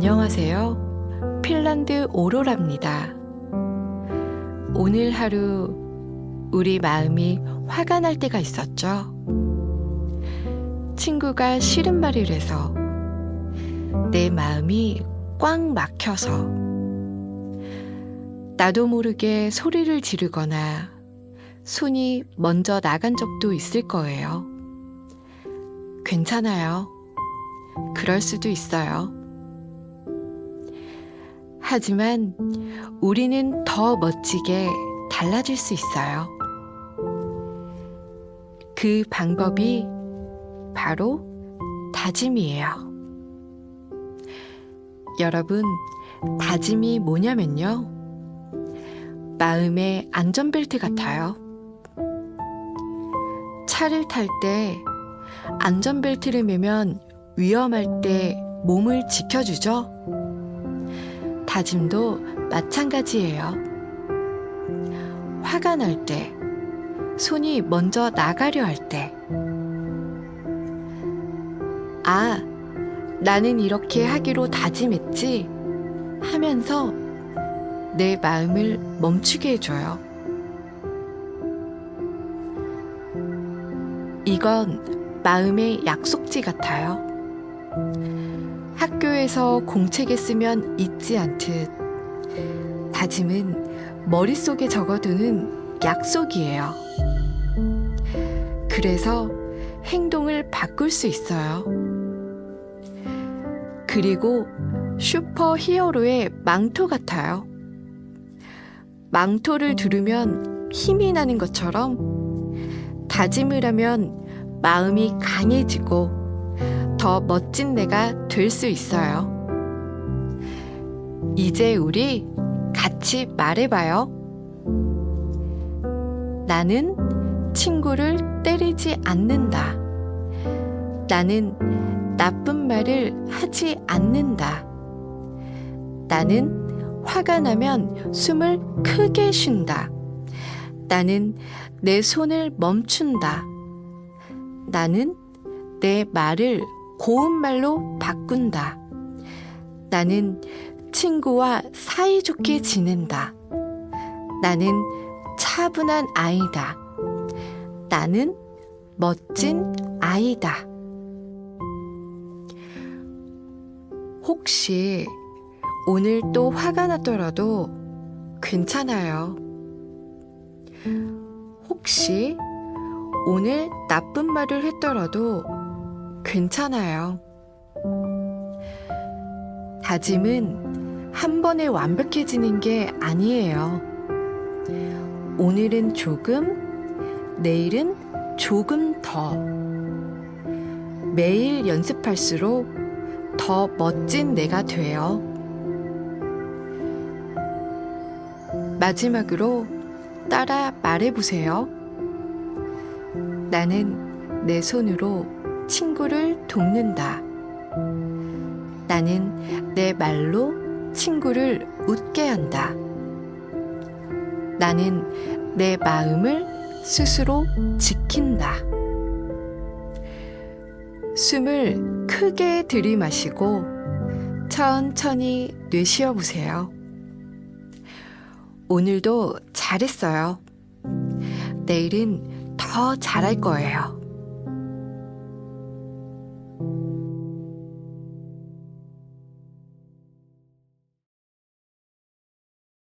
안녕하세요. 핀란드 오로라입니다. 오늘 하루 우리 마음이 화가 날 때가 있었죠. 친구가 싫은 말을 해서 내 마음이 꽉 막혀서 나도 모르게 소리를 지르거나 손이 먼저 나간 적도 있을 거예요. 괜찮아요. 그럴 수도 있어요. 하지만 우리는 더 멋지게 달라질 수 있어요. 그 방법이 바로 다짐이에요. 여러분, 다짐이 뭐냐면요. 마음의 안전벨트 같아요. 차를 탈 때 안전벨트를 매면 위험할 때 몸을 지켜주죠? 다짐도 마찬가지예요. 화가 날 때, 손이 먼저 나가려 할 때, 아, 나는 이렇게 하기로 다짐했지 하면서 내 마음을 멈추게 해줘요. 이건 마음의 약속지 같아요. 학교에서 공책에 쓰면 잊지 않듯 다짐은 머릿속에 적어두는 약속이에요. 그래서 행동을 바꿀 수 있어요. 그리고 슈퍼 히어로의 망토 같아요. 망토를 두르면 힘이 나는 것처럼 다짐을 하면 마음이 강해지고 더 멋진 내가 될 수 있어요. 이제 우리 같이 말해봐요. 나는 친구를 때리지 않는다. 나는 나쁜 말을 하지 않는다. 나는 화가 나면 숨을 크게 쉰다. 나는 내 손을 멈춘다. 나는 내 말을 고운 말로 바꾼다. 나는 친구와 사이좋게 지낸다. 나는 차분한 아이다. 나는 멋진 아이다. 혹시 오늘 또 화가 났더라도 괜찮아요. 혹시 오늘 나쁜 말을 했더라도 괜찮아요. 다짐은 한 번에 완벽해지는 게 아니에요. 오늘은 조금, 내일은 조금 더. 매일 연습할수록 더 멋진 내가 돼요. 마지막으로 따라 말해보세요. 나는 내 손으로 친구를 돕는다. 나는 내 말로 친구를 웃게 한다. 나는 내 마음을 스스로 지킨다. 숨을 크게 들이마시고 천천히 내쉬어 보세요. 오늘도 잘했어요. 내일은 더 잘할 거예요.